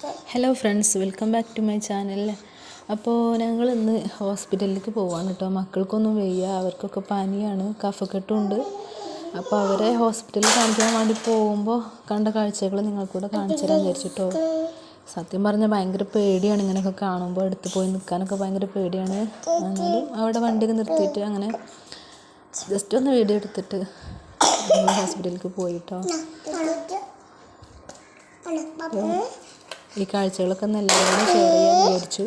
Hello friends welcome back to my channel അപ്പോൾ ഞങ്ങൾ ഇന്ന് ഹോസ്പിറ്റലിലേക്ക് പോവാണ് കേട്ടോ മക്കൾക്കൊന്നും വയ്യ അവർക്കൊക്കെ പനിയാണ് കഫക്കെട്ടുണ്ട് അപ്പോൾ അവരെ ഹോസ്പിറ്റലിൽ കാണിക്കാൻ വേണ്ടി പോകുമ്പോൾ കണ്ട കാഴ്ചകൾ നിങ്ങൾക്കൂടെ കാണിച്ചു തരാൻ വിചാരിച്ചിട്ടോ. സത്യം പറഞ്ഞാൽ ഭയങ്കര പേടിയാണ് ഇങ്ങനെയൊക്കെ കാണുമ്പോൾ അടുത്ത് പോയി നിൽക്കാനൊക്കെ ഭയങ്കര പേടിയാണ്. എന്നാലും അവിടെ വണ്ടിയൊക്കെ നിർത്തിയിട്ട് അങ്ങനെ ജസ്റ്റ് ഒന്ന് വീഡിയോ എടുത്തിട്ട് ഹോസ്പിറ്റലിലേക്ക് പോയിട്ടോ ഈ കാഴ്ചകളൊക്കെ ഒന്ന് എല്ലാവരും ഷെയർ ചെയ്യാൻ വിചാരിച്ചു.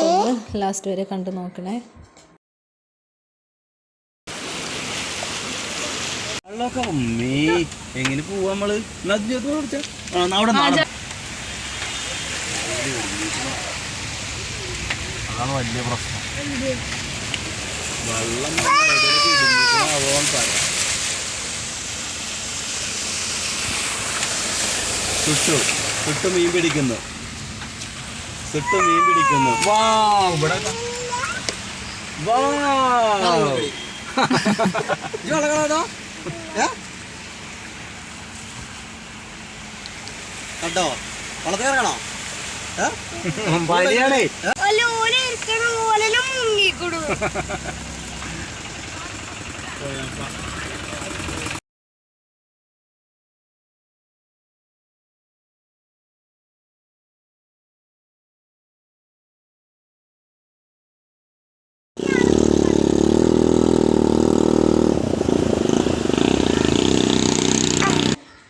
അപ്പോൾ ലാസ്റ്റ് വരെ കണ്ടു നോക്കണേ. എങ്ങനെ പോവാ നമ്മൾ? അതാണ് വലിയ പ്രശ്നം. വെള്ളം പറയാം ചുട്ടു ചുട്ടു മീൻ പിടിക്കുന്നു. സിട്ട് മീൻ പിടിക്കുന്നു. വാ ഇവിടെ വാ കണ്ടോ? വളർത്തി ഇറങ്ങണോ വലിയാണേ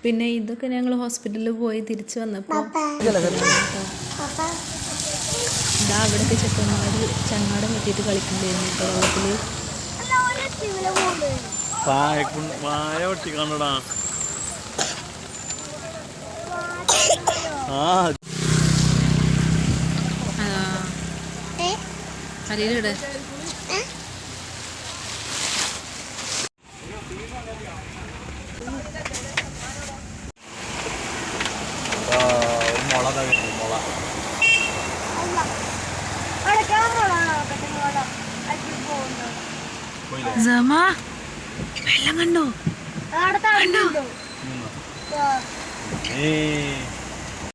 പിന്നെ ഇതൊക്കെ ഞങ്ങൾ ഹോസ്പിറ്റലിൽ പോയി തിരിച്ചു വന്നപ്പോൾ ഇതാ അവിടുത്തെ ചെക്കന്മാർ ചങ്ങാടം കെട്ടിയിട്ട് കളിക്കണ്ടായിരുന്നു കേട്ടോ വെള്ളത്തിൽ പായ പായ ഒട്ടിക്കാണടാ ആ. അരിയിലിടെ ജമ വെള്ളം കണ്ടോ ഏയ്